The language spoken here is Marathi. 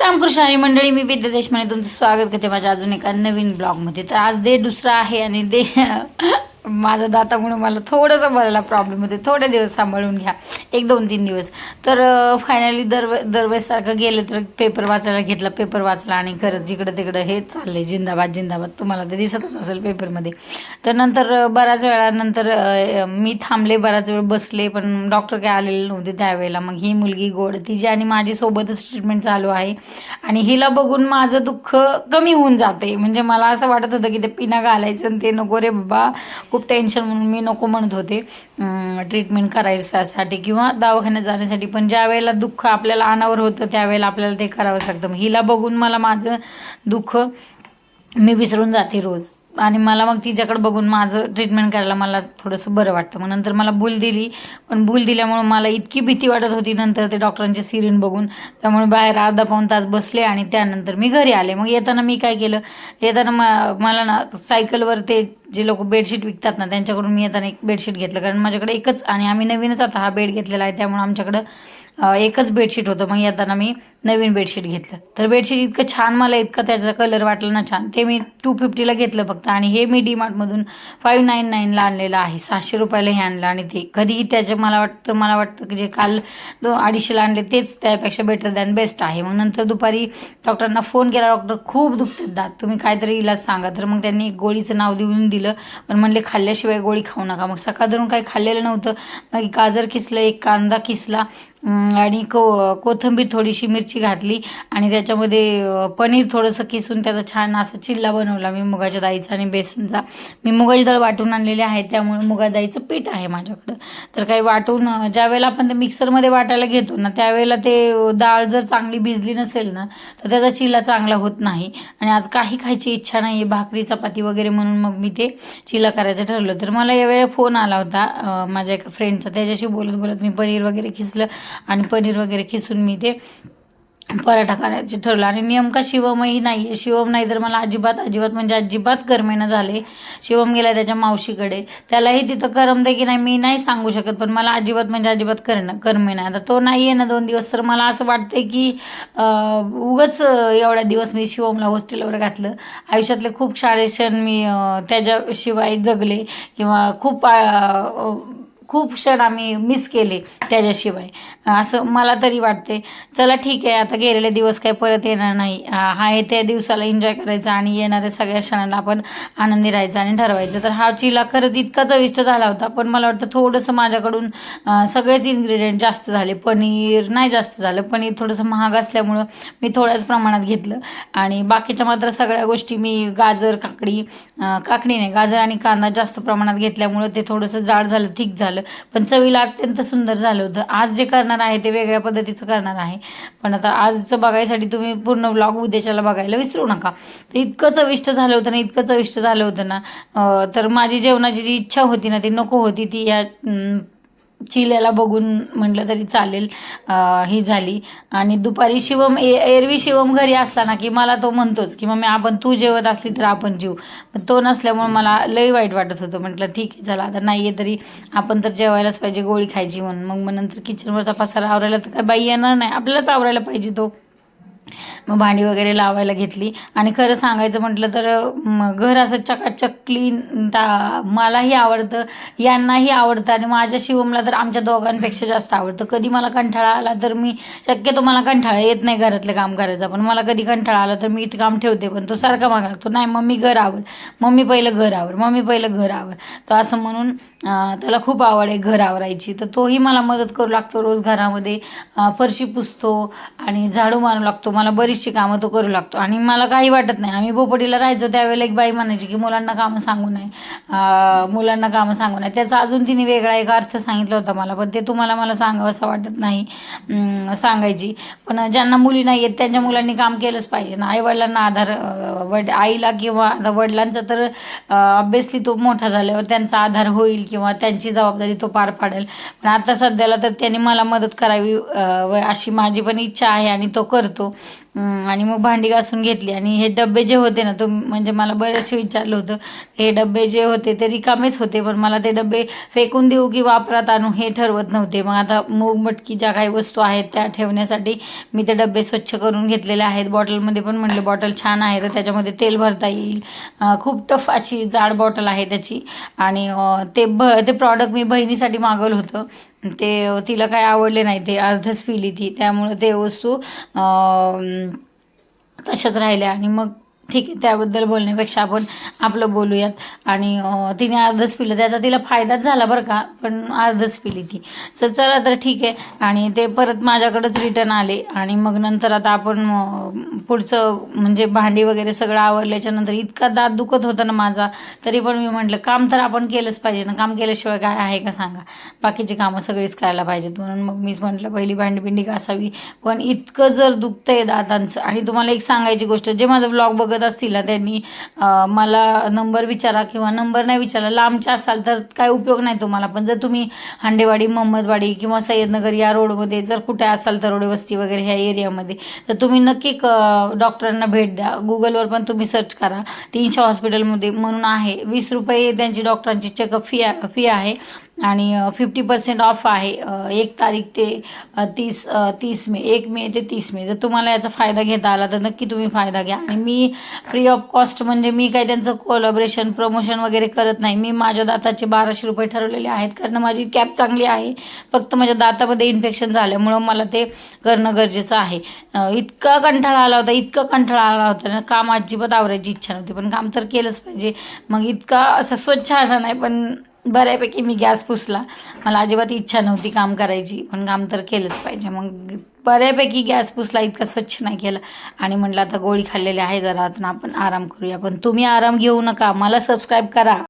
रामकृष्ण आणि मंडळी मी विद्या देशमाने तुमचं स्वागत करते माझ्या अजून एका नवीन ब्लॉगमध्ये. तर आज दे दुसरा आहे आणि दे माझा दातामुळे मला थोडंसं बोलायला प्रॉब्लेम होते. थोडे दिवस सांभाळून घ्या. एक दोन तीन दिवस. तर फायनली दर दरवेळेसारखं गेलं तर पेपर वाचायला घेतला. पेपर वाचला आणि खरंच जिकडं तिकडं हेच चाललंय. जिंदाबाद जिंदाबाद. तुम्हाला ते दिसतच असेल पेपरमध्ये तर नंतर बऱ्याच वेळानंतर मी थांबले बराच वेळ बसले पण डॉक्टर काय आलेले नव्हते त्यावेळेला. मग ही मुलगी गोड तिची आणि माझी सोबतच ट्रीटमेंट चालू आहे. आणि हिला बघून माझं दुःख कमी होऊन जाते. म्हणजे मला असं वाटत होतं की ते पिना घालायचं आणि ते नको रे बाबा. खूप टेन्शन म्हणून मी नको म्हणत होते. ट्रीटमेंट करायसाठी किंवा दवाखान्यात जाण्यासाठी. पण ज्या वेळेला दुःख आपल्याला अनावर होतं त्यावेळेला आपल्याला ते करावंच लागतं. मग हिला बघून मला माझं दुःख मी विसरून जाते रोज. आणि मला मग तिच्याकडे बघून माझं ट्रीटमेंट करायला मला थोडंसं बरं वाटतं. मग नंतर मला भूल दिली. पण भूल दिल्यामुळं मला इतकी भीती वाटत होती नंतर ते डॉक्टरांचे सिरिन बघून. त्यामुळे बाहेर अर्धा पाऊण तास बसले आणि त्यानंतर मी घरी आले. मग येताना मी काय केलं? येताना म मला ना सायकलवर ते जे लोक बेडशीट विकतात ना त्यांच्याकडून मी येताना एक बेडशीट घेतलं. कारण माझ्याकडे एकच आणि आम्ही नवीनच आता हा बेड घेतलेला आहे. त्यामुळे आमच्याकडं एकच बेडशीट होतं. मग येताना मी नवीन बेडशीट घेतलं. तर बेडशीट इतकं छान मला इतकं त्याचा कलर वाटला ना छान. ते मी टू फिफ्टीला घेतलं फक्त. आणि हे मी डीमार्टमधून फाईव्ह नाईन नाईनला आणलेलं आहे. सहाशे रुपयाला हे आणलं आणि ते कधीही त्याचे मला वाटतं मला वाटतं की जे काल दो अडीचशेला आणले तेच त्यापेक्षा बेटर दॅन बेस्ट आहे. मग नंतर दुपारी डॉक्टरांना फोन केला. डॉक्टर खूप दुखतात दात. तुम्ही काहीतरी इलाज सांगा. तर मग त्यांनी एक गोळीचं नाव देऊन दिलं. पण म्हणले खाल्ल्याशिवाय गोळी खाऊ नका. मग सकाळ धरून काही खाल्लेलं नव्हतं. मग गाजर किसलं एक कांदा किसला आणि को कोथिंबीर थोडीशी मिरची घातली आणि त्याच्यामध्ये पनीर थोडंसं किसून त्याचा छान असा चिल्ला बनवला. मी मुगाच्या डाळीचा आणि बेसनचा. मी मुगाची डाळ वाटून आणलेली आहे त्यामुळे मुगा डाळीचं पीठ आहे माझ्याकडं. तर काही वाटून ज्यावेळेला आपण ते मिक्सरमध्ये वाटायला घेतो ना त्यावेळेला ते डाळ जर चांगली भिजली नसेल ना तर त्याचा चिल्ला चांगला होत नाही. आणि आज काही खायची इच्छा नाही आहे भाकरी चपाती वगैरे म्हणून मग मी ते चिल्ला करायचं ठरवलं. तर मला यावेळेला फोन आला होता माझ्या एका फ्रेंडचा त्याच्याशी बोलत बोलत मी पनीर वगैरे खिसलं आणि पनीर वगैरे खिसून मी ते पराठा करायचे ठरलं. आणि नेमका शिवमही नाही आहे. शिवम नाही तर मला अजिबात अजिबात म्हणजे अजिबात करमेना झाले. शिवम गेला त्याच्या मावशीकडे. त्यालाही तिथं करमते की नाही मी नाही सांगू शकत पण मला अजिबात म्हणजे अजिबात करणं करमेना आता तो नाही आहे ना दोन दिवस तर मला असं वाटतंय की अं, उगाच एवढ्या दिवस मी शिवमला हॉस्टेलवर घातलं. आयुष्यातले खूप सारे क्षण मी त्याच्याशिवाय जगले किंवा खूप खूप क्षण आम्ही मिस केले त्याच्याशिवाय. असं मला तरी वाटते. चला ठीक आहे आता गेलेले दिवस काही परत येणार नाही. हा आहे त्या दिवसाला एन्जॉय करायचा आणि येणाऱ्या सगळ्या क्षणाला आपण आनंदी राहायचं आणि ठरवायचं. तर हा चिला खरंच इतका चविष्ट झाला होता पण मला वाटतं थोडंसं माझ्याकडून सगळेच इन्ग्रेडियंट जास्त झाले. पनीर नाही जास्त झालं. पनीर थोडंसं महाग असल्यामुळं मी थोड्याच प्रमाणात घेतलं. आणि बाकीच्या मात्र सगळ्या गोष्टी मी गाजर काकडी काकडी नाही गाजर आणि कांदा जास्त प्रमाणात घेतल्यामुळं ते थोडंसं जाड झालं थिक झालं. पण चवीला अत्यंत सुंदर झालं होतं. आज जे करणार आहे ते वेगळ्या पद्धतीचं करणार आहे. पण आता आजचं बघायसाठी तुम्ही पूर्ण ब्लॉग उद्याच्याला बघायला विसरू नका. तर इतकं चविष्ट झालं होतं ना इतकं चविष्ट झालं होतं ना. तर माझी जेवणाची जी इच्छा होती ना ती नको होती. ती या चिल्याला बघून म्हटलं तरी चालेल ही झाली. आणि दुपारी शिवम ए एरवी शिवम घरी असला ना की मला तो म्हणतोच की मग आपण तू जेवत असली तर आपण जेऊ. पण तो नसल्यामुळे मला लई वाईट वाटत होतं. म्हटलं ठीक आहे चला आता नाही आहे तरी आपण तर जेवायलाच पाहिजे गोळी खायची म्हणून. मग मग नंतर किचनवरचा पसारा आवरायला तर काय बाई येणार नाही. आपल्यालाच आवरायला पाहिजे तो. मग भांडी वगैरे लावायला घेतली. आणि खरं सांगायचं म्हटलं तर घर असं चकाचक क्लीन टा मलाही आवडतं यांनाही आवडतं आणि माझ्या शिवमला तर आमच्या दोघांपेक्षा जास्त आवडतं. कधी मला कंटाळा आला तर मी शक्यतो मला कंटाळा येत नाही घरातलं काम करायचं पण मला कधी कंटाळा आला तर मी इथं काम ठेवते पण तो सारखा मागा लागतो. नाही मम्मी घर आवर. मम्मी पहिलं घर आवर. मम्मी पहिलं घर आवर. तर असं म्हणून त्याला खूप आवड आहे घर आवरायची. तर तोही मला मदत करू लागतो रोज घरामध्ये फरशी पुसतो आणि झाडू मारू लागतो. मला बरीचशी कामं तो करू लागतो. आणि मला काही वाटत नाही. आम्ही भोपडीला राहायचो त्यावेळेला एक बाई म्हणायची की मुलांना कामं सांगू नये. मुलांना कामं सांगू नये. त्याचा अजून तिने वेगळा एक अर्थ सांगितला होता मला पण ते तुम्हाला मला सांगावं असं वाटत नाही सांगायची. पण ज्यांना मुली नाही आहेत त्यांच्या मुलांनी काम केलंच पाहिजे ना. आईवडिलांना आधार वड आईला किंवा आता वडिलांचा तर ऑब्विसली तो मोठा झाल्यावर त्यांचा आधार होईल किंवा त्यांची जबाबदारी तो पार पाडेल. पण आता सध्याला तर त्याने मला मदत करावी व अशी माझी पण इच्छा आहे आणि तो करतो. आणि मग भांडी घासून घेतली. आणि हे डबे जे होते ना तो म्हणजे मला बरेचसे विचारलं होतं हे डबे जे होते ते रिकामेच होते पण मला ते डबे फेकून देऊ की वापरात आणू हे ठरवत नव्हते. मग आता मूग मटकी ज्या काही वस्तू आहेत त्या ठेवण्यासाठी मी ते डबे स्वच्छ करून घेतलेले आहेत. बॉटलमध्ये पण म्हणले बॉटल छान आहे तर त्याच्यामध्ये तेल भरता येईल. खूप टफ अशी जाड बॉटल आहे त्याची. आणि ते ब ते प्रॉडक्ट मी बहिणीसाठी मागवलं होतं. ते तिला काय आवडले नाही ते अर्धच पिली ती. त्यामुळं ते वस्तू तशाच राहिल्या. आणि मग ठीक आहे त्याबद्दल बोलण्यापेक्षा आपण आपलं बोलूयात. आणि तिने अर्धच पिलं. त्याचा तिला फायदाच झाला बरं का पण अर्धच पिली ती. तर चला तर ठीक आहे. आणि ते परत माझ्याकडंच रिटर्न आले. आणि मग नंतर आता आपण पुढचं म्हणजे भांडी वगैरे सगळं आवरल्याच्या नंतर इतका दात दुखत होता ना माझा. तरी पण मी म्हटलं काम तर आपण केलंच पाहिजे ना. काम केल्याशिवाय काय आहे का सांगा. बाकीची कामं सगळीच करायला पाहिजेत. म्हणून मग मीच म्हटलं पहिली भांडी बिंडी घासावी. पण इतकं जर दुखतं आहे दातांचं. आणि तुम्हाला एक सांगायची गोष्ट जे माझं ब्लॉग बघत असतील ना त्यांनी मला नंबर विचारा किंवा नंबर नाही विचारा लांबच्या असाल तर काय उपयोग नाही तुम्हाला. पण जर तुम्ही हांडेवाडी मोहम्मदवाडी किंवा सय्यदनगर या रोडमध्ये जर कुठे असाल तर वस्ती वगैरे ह्या एरियामध्ये तर तुम्ही नक्की क डॉक्टरांना भेट द्या. गुगलवर पण तुम्ही सर्च करा. तीनशे हॉस्पिटलमध्ये म्हणून आहे. वीस रुपये त्यांची डॉक्टरांची चेकअप फी फी आहे. आणि फिफ्टी पर्सेंट ऑफ आहे. एक तारीख ते तीस तीस मे एक मे ते तीस मे. जर तुम्हाला याचा फायदा घेता आला तर नक्की तुम्ही फायदा घ्या. आणि मी फ्री ऑफ कॉस्ट म्हणजे मी काही त्यांचं कोलॅबरेशन प्रमोशन वगैरे करत नाही. मी माझ्या दाताचे बाराशे रुपये ठरवलेले आहेत. कारण माझी कॅप चांगली आहे. फक्त माझ्या दातामध्ये इन्फेक्शन झाल्यामुळं मला ते करणं गरजेचं आहे. इतका कंटाळा आला होता इतका कंटाळा आला होता. ना काम अजिबात आवरायची इच्छा नव्हती. पण काम तर केलंच पाहिजे. मग इतका असं स्वच्छ असा नाही पण बऱ्यापैकी मी गॅस पुसला. मला अजिबात इच्छा नव्हती काम करायची पण काम तर केलंच पाहिजे. मग बऱ्यापैकी गॅस पुसला इतका स्वच्छ नाही केला. आणि म्हटलं आता गोळी खाल्लेली आहे जरा आता आपण आराम करूया. पण तुम्ही आराम घेऊ नका. मला सबस्क्राईब करा.